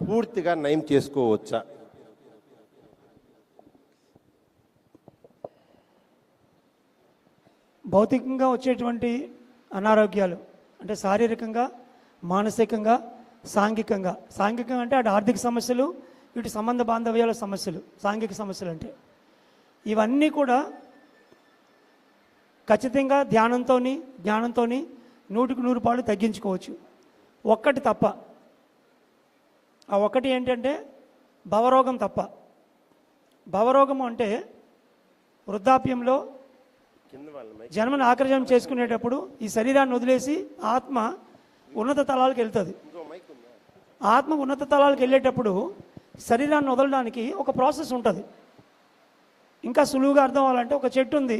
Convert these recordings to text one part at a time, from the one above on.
పూర్తిగా నయం చేసుకోవచ్చా? భౌతికంగా వచ్చేటువంటి అనారోగ్యాలు అంటే శారీరకంగా మానసికంగా సాంఘికంగా. సాంఘికంగా అంటే అటు ఆర్థిక సమస్యలు ఇటు సంబంధ బాంధవ్యాల సమస్యలు సాంఘిక సమస్యలు అంటే. ఇవన్నీ కూడా ఖచ్చితంగా ధ్యానంతో జ్ఞానంతో నూటికి నూరు పాలు తగ్గించుకోవచ్చు. ఒక్కటి తప్ప ఆ ఒక్కటి ఏంటంటే భవరోగం తప్ప. భవరోగం అంటే వృద్ధాప్యంలో జన్మను ఆకర్షణ చేసుకునేటప్పుడు ఈ శరీరాన్ని వదిలేసి ఆత్మ ఉన్నత తలాలకు వెళ్తుంది. ఆత్మ ఉన్నత తలాలకు వెళ్ళేటప్పుడు శరీరాన్ని వదలడానికి ఒక ప్రాసెస్ ఉంటుంది. ఇంకా సులువుగా అర్థం అవ్వాలంటే ఒక చెట్టు ఉంది.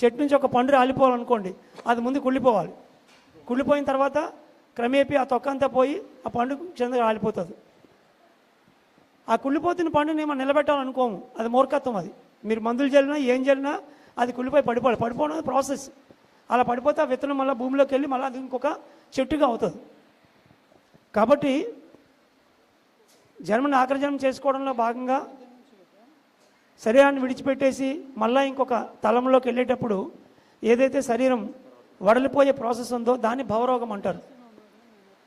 చెట్టు నుంచి ఒక పండు రాలిపోవాలనుకోండి అది ముందు కుళ్ళిపోవాలి. కుళ్ళిపోయిన తర్వాత క్రమేపీ ఆ తొక్క అంతా పోయి ఆ పండు కింద రాలిపోతుంది. ఆ కుళ్ళిపోతున్న పండుని మనం నిలబెట్టాలనుకోము. అది మూర్ఖత్వం అది. మీరు మందులు చల్లినా ఏం చల్లినా అది కుళ్ళిపోయి పడిపోవాలి. పడిపోవడం అది ప్రాసెస్. అలా పడిపోతే ఆ విత్తనం మళ్ళీ భూమిలోకి వెళ్ళి మళ్ళీ అది ఇంకొక చెట్టుగా అవుతుంది. కాబట్టి జన్మని ఆకర్జనం చేసుకోవడంలో భాగంగా శరీరాన్ని విడిచిపెట్టేసి మళ్ళీ ఇంకొక తలంలోకి వెళ్ళేటప్పుడు ఏదైతే శరీరం వడలిపోయే ప్రాసెస్ ఉందో దాన్ని భవరోగం అంటారు.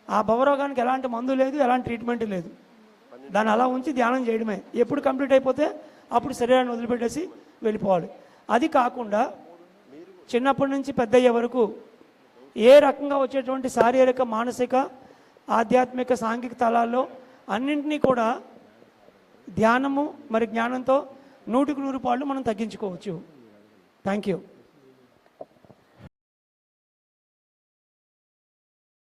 ఆ భవరోగానికి ఎలాంటి మందు లేదు ఎలాంటి ట్రీట్మెంట్ లేదు. దాన్ని అలా ఉంచి ధ్యానం చేయడమే. ఎప్పుడు కంప్లీట్ అయిపోతే అప్పుడు శరీరాన్ని వదిలిపెట్టేసి వెళ్ళిపోవాలి. అది కాకుండా చిన్నప్పటి నుంచి పెద్ద అయ్యే వరకు ఏ రకంగా వచ్చేటువంటి శారీరక మానసిక ఆధ్యాత్మిక సాంఘిక తలాల్లో అన్నింటినీ కూడా ధ్యానము మరి జ్ఞానంతో నూటికి నూరు పాళ్ళు మనం తగ్గించుకోవచ్చు. Thank you